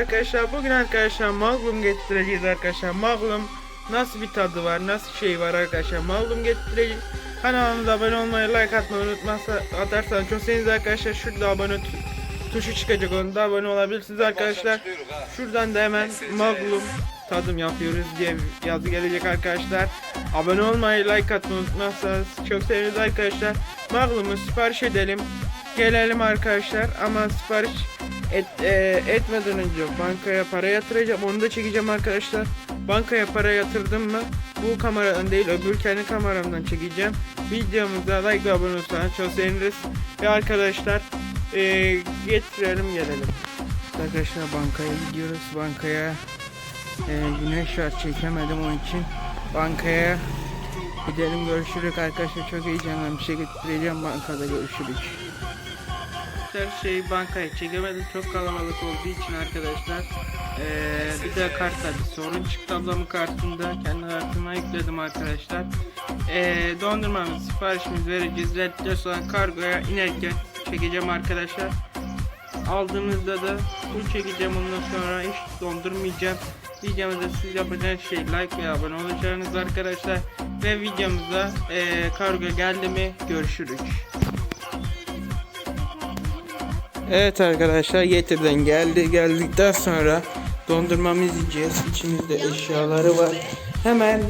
Arkadaşlar bugün arkadaşlar Magnum getireceğiz arkadaşlar. Magnum nasıl bir tadı var, nasıl şey var arkadaşlar. Magnum getireceğiz. Kanalımıza abone olmayı, like atmayı unutmazsa atarsanız çok seviniriz arkadaşlar. Şurada abone tu- tuşu çıkacak onu da abone olabilirsiniz arkadaşlar. Şuradan da hemen Magnum tadım yapıyoruz diye yazı gelecek arkadaşlar. Abone olmayı, like atmayı unutmazsanız çok seviniriz arkadaşlar. Magnum'u sipariş edelim. Gelelim arkadaşlar ama sipariş et, e, etmeden önce bankaya para yatıracağım. Onu da çekeceğim arkadaşlar. Bankaya para yatırdım mı bu kameradan değil öbür kendi kameramdan çekeceğim. Videomuza like ve abone olursanız çok seviniriz. Ve arkadaşlar e, getirelim gelelim. Arkadaşlar bankaya gidiyoruz. Bankaya e, güneş var çekemedim onun için. Bankaya gidelim görüşürüz arkadaşlar. Çok heyecanlı bir şey getireceğim bankada görüşürüz. Her şeyi bankaya çekemedim. Çok kalabalık olduğu için arkadaşlar ee, bir de kartta bir sorun çıktı ablamın kartında. Kendi kartıma yükledim arkadaşlar. Ee, dondurmamız siparişimizi vereceğiz. Verdikten sonra kargoya inerken çekeceğim arkadaşlar. Aldığımızda da full çekeceğim. Ondan sonra hiç dondurmayacağım. Videomuzda siz yapacağınız şey like ve abone olacaksınız arkadaşlar. Ve videomuzda ee, kargo geldi mi görüşürüz Evet arkadaşlar getirden geldi. Geldikten sonra dondurmamızı yiyeceğiz. İçimizde eşyaları var. Hemen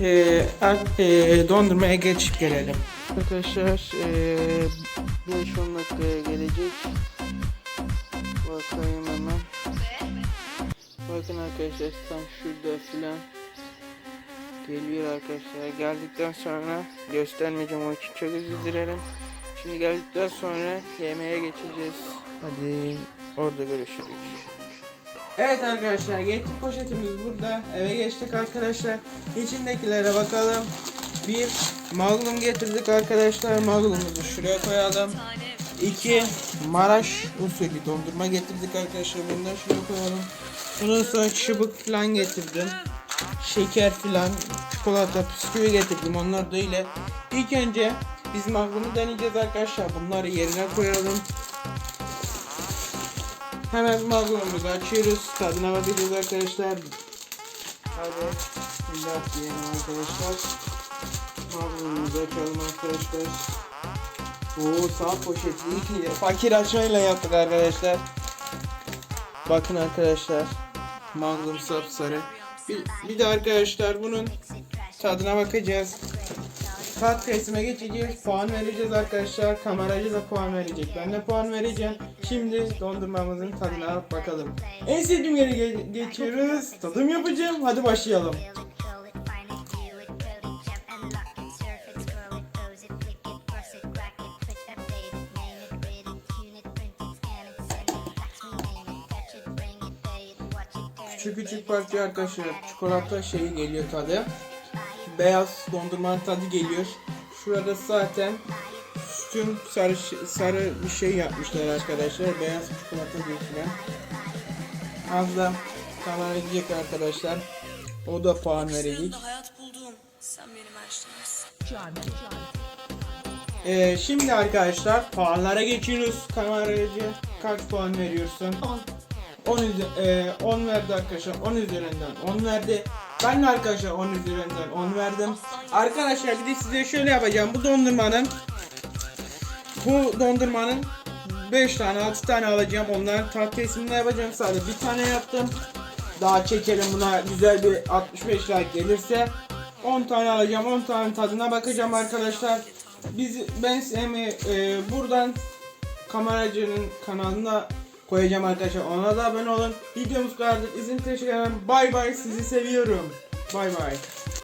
e, e, dondurmaya geçip gelelim. Arkadaşlar e, 5-10 dakikaya gelecek. Bakayım hemen. Bakın arkadaşlar tam şurada filan geliyor arkadaşlar. Geldikten sonra göstermeyeceğim o için çok özür dilerim. Şimdi geldikten sonra yemeğe geçeceğiz. Hadi orada görüşürüz. Evet arkadaşlar getir poşetimiz burada. Eve geçtik arkadaşlar. İçindekilere bakalım. Bir magnum getirdik arkadaşlar. Magnumumuzu şuraya koyalım. İki Maraş usulü dondurma getirdik arkadaşlar. Bunları şuraya koyalım. Bundan sonra çubuk falan getirdim. Şeker falan, çikolata, bisküvi getirdim. Onlar da öyle. İlk önce biz magnumu deneyeceğiz arkadaşlar. Bunları yerine koyalım. Hemen magnumumuzu açıyoruz. Tadına bakacağız arkadaşlar. Hadi. Bismillah diyelim arkadaşlar. Magnumumuzu açalım arkadaşlar. Oo sağ poşeti fakir açmayla yaptık arkadaşlar. Bakın arkadaşlar. Magnum sapsarı. Bir, bir de arkadaşlar bunun tadına bakacağız. Tat testime geçeceğiz. Puan vereceğiz arkadaşlar. Kameracı da puan verecek. Ben de puan vereceğim. Şimdi dondurmamızın tadına bakalım. En sevdiğim yere ge- geçiyoruz. Tadım yapacağım. Hadi başlayalım. Küçük küçük parça arkadaşlar. Çikolata şeyi geliyor tadı. Beyaz dondurmanın tadı geliyor. Şurada zaten tüm sarı sarı bir şey yapmışlar arkadaşlar. Beyaz çikolata geçiren. Az da kamera gidecek arkadaşlar. O da puan verecek. Ee, şimdi arkadaşlar puanlara geçiyoruz. Kameracı kaç puan veriyorsun? 10. 10 e, 10 verdi arkadaşlar. 10 üzerinden 10 verdi. Ben de arkadaşlar 10 üzerinden 10 verdim. Arkadaşlar bir de size şöyle yapacağım. Bu dondurmanın bu dondurmanın 5 tane 6 tane alacağım. Onların tat testini yapacağım. Sadece bir tane yaptım. Daha çekelim buna güzel bir 65 like gelirse 10 tane alacağım. 10 tane tadına bakacağım arkadaşlar. Biz ben Semi e, buradan kameracının kanalına koyacağım arkadaşlar. Ona da abone olun. Videomuz kadar. İzin teşekkür ederim. Bay bay. Sizi seviyorum. Bay bay.